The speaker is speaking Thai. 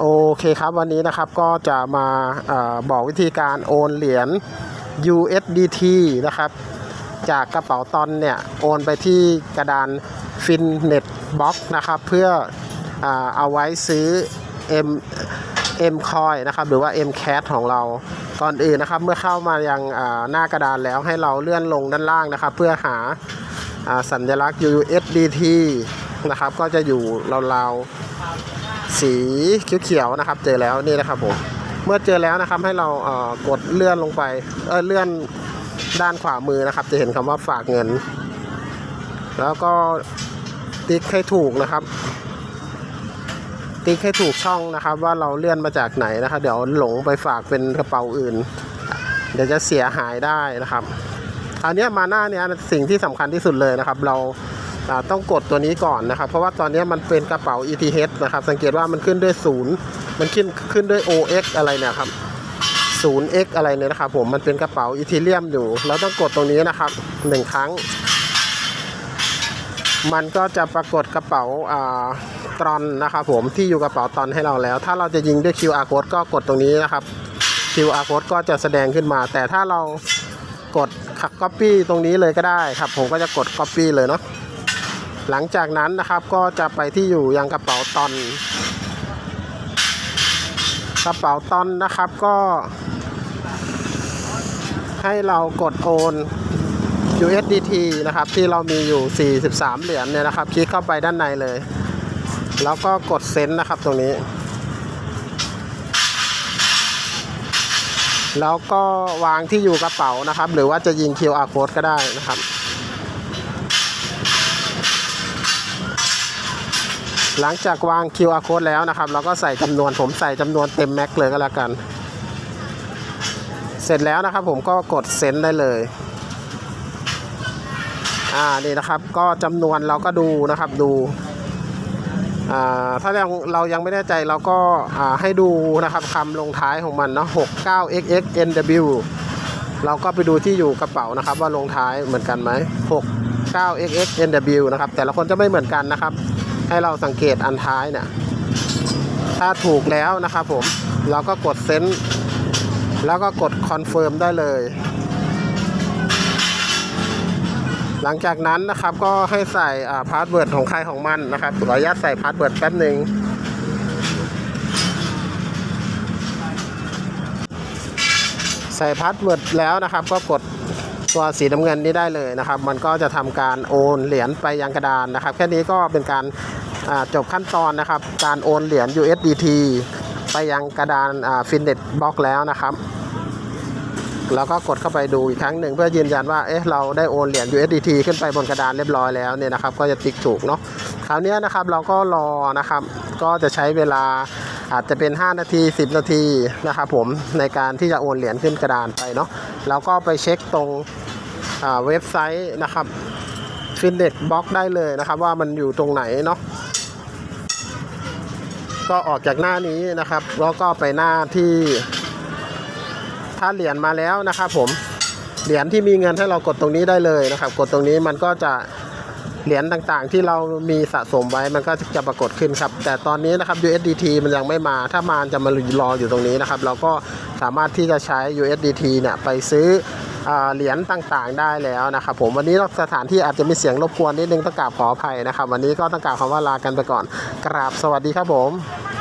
โอเคครับวันนี้นะครับก็จะมาออบอกวิธีการโอนเหรียญ USDT นะครับ จากกระเป๋าตอนเนี่ยโอนไปที่กระดาน Finnet Box นะครับ เพื่ออาเอาไว้ซื้อ M M Coin นะครับหรือว่า M Cat ของเราก่อนอื่นนะครับ เมื่อเข้ามายังหน้ากระดานแล้วให้เราเลื่อนลงด้านล่างนะครับ เพื่อหาอาสัญลักษณ์ USDT นะครับก็จะอยู่ราวๆ สีเขียวๆนะครับ เจอแล้วนี่นะครับผมเมื่อเจอแล้วนะครับให้เราเอ่อกดเลื่อนลงไปเออเลื่อนด้านขวามือนะครับ จะเห็นคำว่าฝากเงิน แล้วก็ติ๊กให้ถูกนะครับ ติ๊กให้ถูกช่องนะครับ ว่าเราเลื่อนมาจากไหนนะครับ เดี๋ยวหลงไปฝากเป็นกระเป๋าอื่น เดี๋ยวจะเสียหายได้นะครับคราวนี้มาหน้าเนี้ยสิ่งที่สำคัญที่สุดเลยนะครับ เรา ต้องกดตัวนี้ก่อนนะครับ เพราะว่าตอนนี้มันเป็นกระเป๋า ETH นะครับ สังเกตว่ามันขึ้นด้วยศูนย์มันขึ้นขึ้นด้วย OX อะไรเนี่ยครับ 0x อะไรเนี่ยนะครับผมมันเป็นกระเป๋าอีทีเรียมอยู่เราต้องกดตรงนี้นะครับหนึ่งครั้ง มันก็จะปรากฏกระเป๋าอ่าตรอนนะครับผมที่อยู่กระเป๋าตอนให้เราแล้ว ถ้าเราจะยิงด้วย QR code ก็กดตรงนี้นะครับ QR code ก็จะแสดงขึ้นมา แต่ถ้าเรากดขับ copy ตรงนี้เลยก็ได้ครับ ผมก็จะกด copy เลยเนาะ หลังจากนั้นนะครับก็จะไปที่อยู่ยังกระเป๋าตอน กระเป๋าตอนนะครับก็ ให้เรากดโอน USDT นะครับ ที่เรามีอยู่ 43 เหรียญเนี่ยนะครับ คลิกเข้าไปด้านในเลย แล้วก็กดเซ็นนะครับตรงนี้ แล้วก็วางที่อยู่กระเป๋านะครับ หรือว่าจะยิง QR code ก็ได้นะครับ หลังจากวาง QR code แล้วนะครับ เราก็ใส่จำนวนผมใส่จำนวนเต็มแม็กเลยก็แล้วกัน เสร็จแล้วนะครับผมก็กดเซ็นได้เลยอ่านี่นะครับก็จำนวนเราก็ดูนะครับดูอ่าถ้าเราเรายังไม่แน่ใจเราก็อ่าให้ดูนะครับคำลงท้ายของมันเนาะ69 xx nw เราก็ไปดูที่อยู่กระเป๋านะครับ ว่าลงท้ายเหมือนกันไหม69 xx nw นะครับแต่ละคนจะไม่เหมือนกันนะครับ ให้เราสังเกตอันท้ายเนี่ยถ้าถูกแล้วนะครับผมเราก็กดเซ็นแล้วก็กดคอนเฟิร์มได้เลย หลังจากนั้นนะครับก็ให้ใส่พาสเวิร์ดของใครของมันนะครับขออนุญาตใส่พาสเวิร์ดแป๊บหนึ่งใส่พาสเวิร์ดแล้วนะครับ ก็กด ตัวสีน้ำเงินนี้ได้เลยนะครับ มันก็จะทำการโอนเหรียญไปยังกระดานนะครับ แค่นี้ก็เป็นการจบขั้นตอนนะครับ การโอนเหรียญ USDT ไปยังกระดานฟินเน็ตบล็อกแล้วนะครับแล้วก็กดเข้าไปดูอีกครั้งหนึ่งเพื่อยืนยันว่า เอ๊ะ เราได้โอนเหรียญ USDT ขึ้นไปบนกระดานเรียบร้อยแล้วเนี่ยนะครับ ก็จะติ๊กถูกเนาะ คราวนี้นะครับเราก็รอนะครับ ก็จะใช้เวลา อาจจะเป็น 5 นาที 10 นาทีนะครับผมในการที่จะโอนเหรียญขึ้นกระดานไปเนาะเราก็ไปเช็คตรงเว็บไซต์นะครับฟินเน็ตบล็อกได้เลยนะครับ ว่ามันอยู่ตรงไหนเนาะก็ออกจากหน้านี้นะครับ แล้วก็ไปหน้าที่ ถ้าเหรียญมาแล้วนะครับผมเหรียญที่มีเงินให้เรากดตรงนี้ได้เลยนะครับ กดตรงนี้มันก็จะ เหรียญต่างๆ ที่เรามีสะสมไว้มันก็จะปรากฏขึ้นครับ แต่ตอนนี้นะครับ USDT มันยังไม่มาถ้ามาจะมารออยู่ตรงนี้นะครับ เราก็สามารถที่จะใช้ USDT เนี่ยไปซื้อเหรียญต่างๆได้แล้วนะครับผมวันนี้สถานที่อาจจะมีเสียงรบกวนนิดนึงต้องกราบขออภัยนะครับ วันนี้ก็ต้องกราบคำว่าลากันไปก่อนกราบสวัสดีครับผม